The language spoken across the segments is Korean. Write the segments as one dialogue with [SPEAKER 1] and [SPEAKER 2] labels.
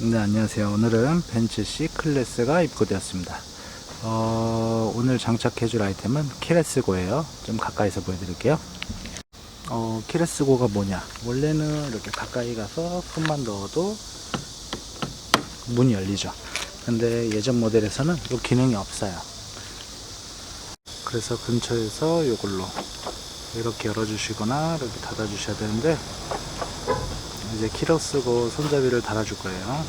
[SPEAKER 1] 네, 안녕하세요. 오늘은 벤츠 C 클래스가 입고되었습니다. 어, 오늘 장착해 줄 아이템은 키레스고예요. 좀 가까이서 보여드릴게요. 어, 키레스고가 뭐냐? 원래는 이렇게 가까이 가서 손만 넣어도 문이 열리죠. 근데 예전 모델에서는 이 기능이 없어요. 그래서 근처에서 이걸로 이렇게 열어주시거나 이렇게 닫아주셔야 되는데 이제 키를 쓰고 손잡이를 달아줄 거예요.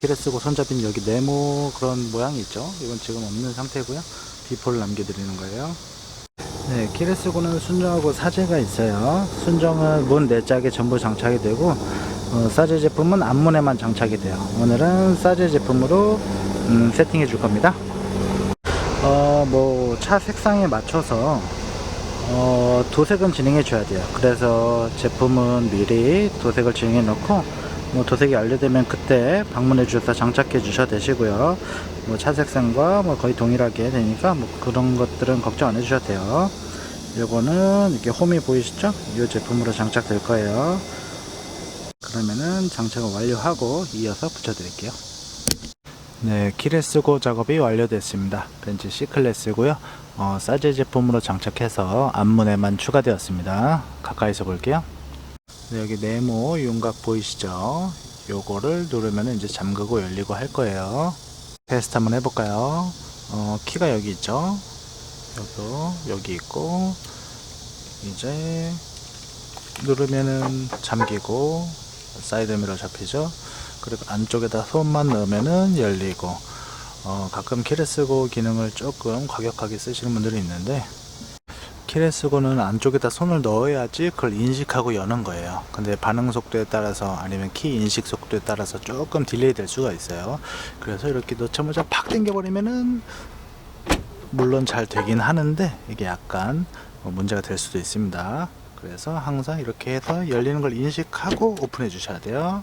[SPEAKER 1] 키를 쓰고 손잡이는 여기 네모 그런 모양이 있죠. 이건 지금 없는 상태고요. 비포를 남겨드리는 거예요. 네, 키를 쓰고는 순정하고 사제가 있어요. 순정은 문네 짝에 전부 장착이 되고 어, 사제 제품은 앞문에만 장착이 돼요. 오늘은 사제 제품으로 음, 세팅해 줄 겁니다. 어, 뭐 차 색상에 맞춰서 어, 도색은 진행해 줘야 돼요. 그래서 제품은 미리 도색을 진행해 놓고 뭐 도색이 완료되면 그때 방문해 주셔서 장착해 주셔도 되시고요. 뭐 차색상과 뭐 거의 동일하게 되니까 뭐 그런 것들은 걱정 안 해 주셔도 돼요. 요거는 이렇게 홈이 보이시죠? 이 제품으로 장착될 거예요. 그러면은 장착을 완료하고 이어서 붙여 드릴게요. 네, 키를 쓰고 작업이 완료됐습니다. 벤츠 C 클래스고요. 어, 사제 제품으로 장착해서 앞문에만 추가되었습니다. 가까이서 볼게요. 네, 여기 네모 윤곽 보이시죠? 요거를 누르면 이제 잠그고 열리고 할 거예요. 테스트 한번 해볼까요? 어, 키가 여기 있죠? 여기도 여기 있고 이제 누르면은 잠기고 사이드 미러 잡히죠? 그리고 안쪽에다 손만 넣으면은 열리고 어, 가끔 키를 쓰고 기능을 조금 과격하게 쓰시는 분들이 있는데 키를 쓰고는 안쪽에다 손을 넣어야지 그걸 인식하고 여는 거예요. 근데 반응 속도에 따라서 아니면 키 인식 속도에 따라서 조금 딜레이 될 수가 있어요. 그래서 이렇게 놓자마자 팍 당겨 버리면은 물론 잘 되긴 하는데 이게 약간 뭐 문제가 될 수도 있습니다. 그래서 항상 이렇게 해서 열리는 걸 인식하고 오픈해 주셔야 돼요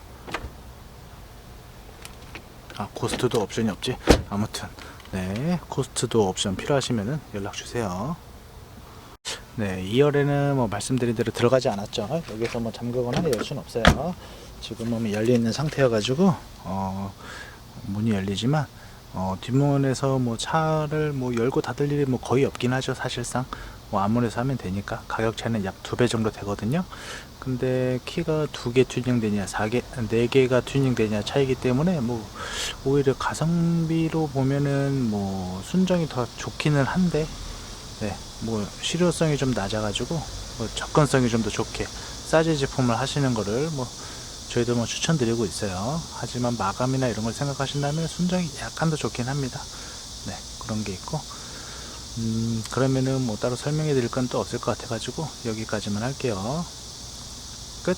[SPEAKER 1] 아 코스트도 옵션이 없지? 아무튼 네 코스트도 옵션 필요하시면은 연락 주세요. 네 2열에는 뭐 말씀드린 대로 들어가지 않았죠. 여기서 뭐 잠그거나 열 수는 없어요. 지금은 열려 있는 상태여 가지고 어 문이 열리지만 어 뒷문에서 뭐 차를 뭐 열고 닫을 일이 뭐 거의 없긴 하죠 사실상. 뭐 앞문에서 하면 되니까. 가격 차이는 약 두 배 정도 되거든요. 근데 키가 두 개 튜닝되냐, 4개, 네 개가 튜닝되냐 차이기 때문에 뭐 오히려 가성비로 보면은 뭐 순정이 더 좋기는 한데, 네, 뭐 실효성이 좀 낮아 가지고 뭐 접근성이 좀 더 좋게 사제 제품을 하시는 거를 뭐 저희도 뭐 추천드리고 있어요. 하지만 마감이나 이런 걸 생각하신다면 순정이 약간 더 좋긴 합니다. 네, 그런 게 있고. 음, 그러면은 뭐 따로 설명해 드릴 건 또 없을 것 같아가지고 여기까지만 할게요. 끝.